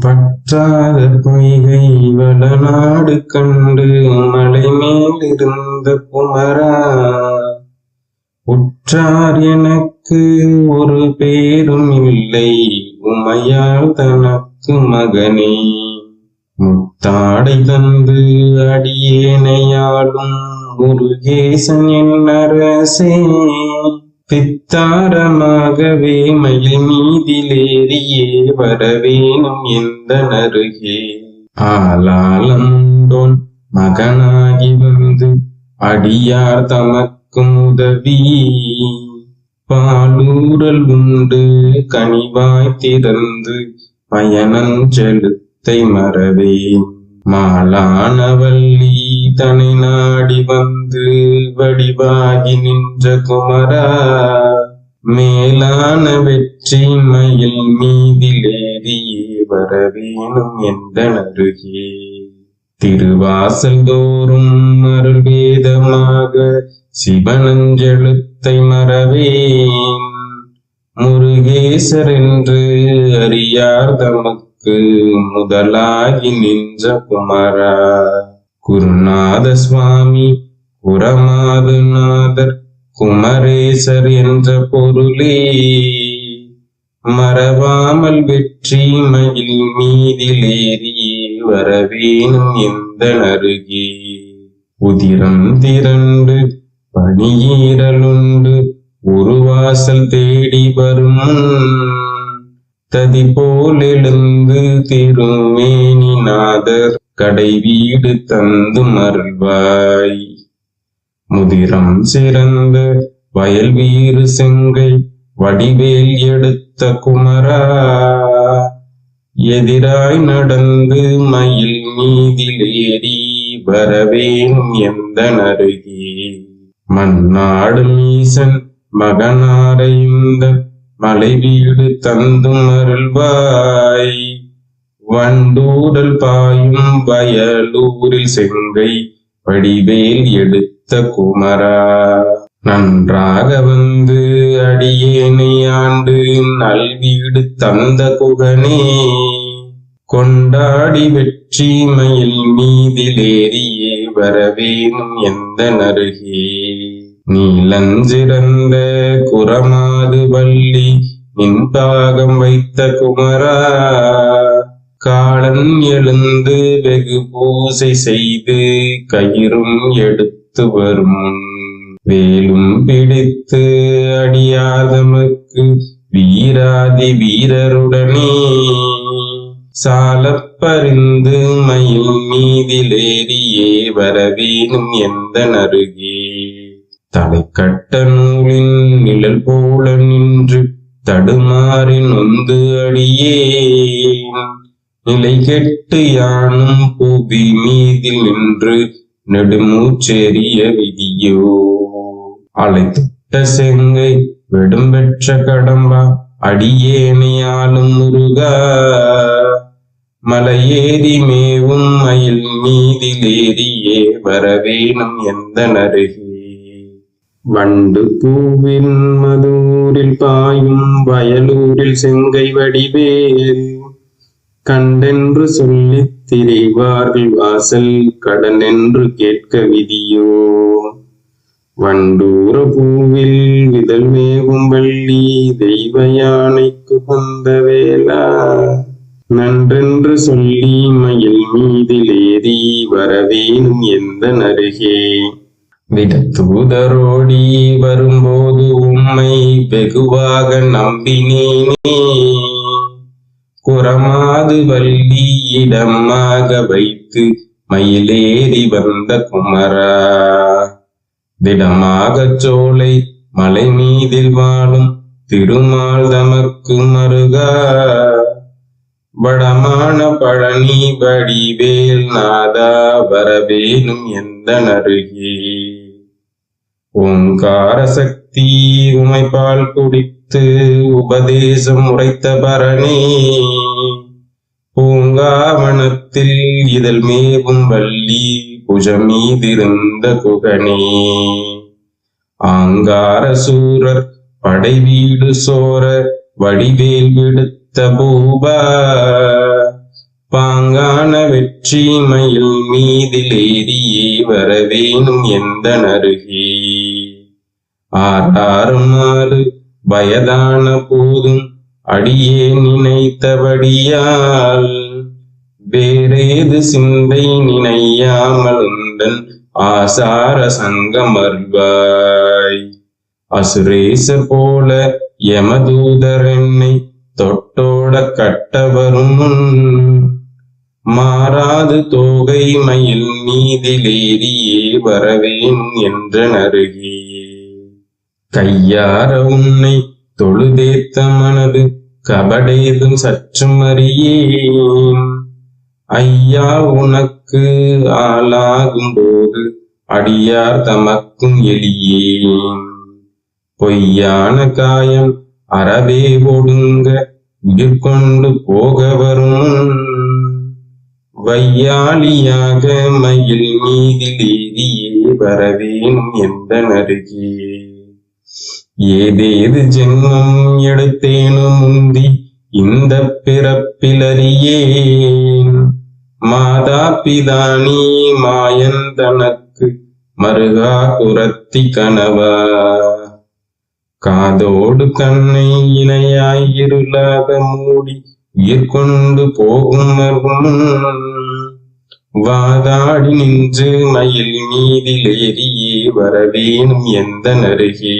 வற்றாத பொய்கை வளநாடு கண்டு மலை மேலிருந்த குமரா. உற்றார் எனக்கு ஒரு பேரும் இல்லை உமையால் தனக்கு மகனே. முத்தாடை தந்து அடியேனையாளும் முருகேசன் என் அரசே. பித்தாரமாகவே மயில் மீதிலேறியே வரவேணும் எந்த நருகே? ஆலாலந்தோன் மகனாகி வந்து அடியார் தமக்கும் உதவி. பாலூரல் உண்டு கனிவாய் திறந்து பயணஞ்செலுத்தை மறவேன். மாலானவல்லி தனை நாடி வந்து வடிவாகி நின்ற குமரா. மேலான வெற்றி மயில் மீதிலேறியே வரவேணும் எந்த நருகே திருவாசல் தோறும் அருள் வேதமாக சிவனஞ்செழுத்தை மறவேன். முருகேசர் என்று அறியார் தமக்கு முதலாகி நின்ற குமரா குருநாத சுவாமி குரமாதுநாதர் குமரேசர் என்ற பொருளே மறவாமல் வெற்றி மயில் மீதிலேறி வரவேணும் எந்த அருகே உதிரம் திரண்டு பணியீரலுண்டு ஒரு வாசல் தேடி வரும் ததி போலெழுந்து எழுந்து திருமேனி கடை வீடு தந்து மருள்வாய். முதிரம் சிறந்த வயல் வீறு செங்கை வடிவேல் எடுத்த குமரா. எதிராய் நடந்து மயில் மீதிலேறி வரவேன் எந்த நருகே மன்னாடு மீசன் மகனாரையுந்த மலை வீடு தந்தும் அருள்வாய். வண்டூடல் பாயும் வயலூரில் செங்கை வடிவேல் எடுத்த குமரா. நன்றாக வந்து அடியேனை ஆண்டு நல்வீடு தந்த குகனே. கொண்டாடி வெற்றி மயில் மீதிலேறியே வரவேனும் எந்த நருகே. நீலஞ்சிறந்த குரமாது வள்ளி நின்பாகம் வைத்த குமரா. காலன் எழுந்து வெகு பூசை செய்து கயிறும் எடுத்து வரும் வேலும் பிடித்து அடியாதமக்கு வீராதி வீரருடனே. சாலப்பறிந்து மயில் மீதிலேறியே வரவேணும் எந்த நருகே தலை கட்ட நூலின் நிழல் போல நின்று தடுமாறி நொந்து அடியே நிலை கெட்டு யானும் புவி மீதில் நின்று நெடுமூச்செறிய விதியோ. அலைத்துட்ட செங்கை வெடும் பெற்ற கடம்பா அடியேனையாலும் முருகா. மலையேறி மேவும் மயில் மீதிலேறியே வரவேணும் எந்த நருகே. வண்டு பூவின் மதூரில் பாயும் வயலூரில் செங்கை வடிவேல். கண்டென்று சொல்லி திரிவார்கள் வாசல் கடன் என்று கேட்க விதியோ. வண்டூர பூவில் விதல் மேவும் வள்ளி தெய்வ யானைக்கு வந்த வேளா. நன்றென்று சொல்லி மயில் மீதில் ஏறி வரவேனும் எந்த நருகே விடத்தூதரோடி வரும்போது உம்மை வெகுவாக நம்பினேனே. குரமாது வள்ளி இடமாக வைத்து மயிலேறி வந்த குமரா. திடமாக சோலை மலை மீதில் வாழும் திருமால் தமக்கு மருகா. வடமான பழனி வடிவேல் நாதா வரவேனும் எந்த நருகே ஓங்கார சக்தி உமைப்பால் குடித்து உபதேசம் உரைத்த பரணி. பூங்காவனத்தில் இதழ் மேவும் வள்ளி புஜமீதிருந்த குகனே. ஆங்கார சூரர் படைவீடு சோர வடிவேல் விடுத்த பூபா பாங்கான வெற்றி மயில் மீதிலேறியே வரவேணும் எந்த நருகே. ஆறாறுமாறு வயதான போதும் அடியே நினைத்தபடியால். வேறேது சிந்தை நினையாமல் நினையாமலுந்தன் ஆசார சங்கமர்வாய். அசுரேச போல யமதூதர் என்னை தொட்டோட கட்டவரும் மாறாது தோகை மயில் நீதிலேறியே வரவேன் என்ற நருகே கையார உன்னை தொழுதேத்த மனது கபடேதும் சற்றும் அறியேன். ஐயா உனக்கு ஆளாகும் போது அடியார் தமக்கும் எளியேன். பொய்யான காயம் அறவே ஒடுங்க உயிர் கொண்டு போக வரும். வையாளியாக மயில் மீதில் ஏறியே வரவேணும் எந்த நருகே ஏதேது ஜென்மம் எடுத்தேனும் முந்தி இந்த பிறப்பிலறியேன் மாதா பிதானி மாயந்தனக்கு மருகா குரத்தி கணவா. காதோடு கண்ணை இணையாய் இருளாக மூடி உயிர்கொண்டு போகும் வாதாடி நின்று மயில் மீதிலேறியே வரவேணும் எந்த நருகே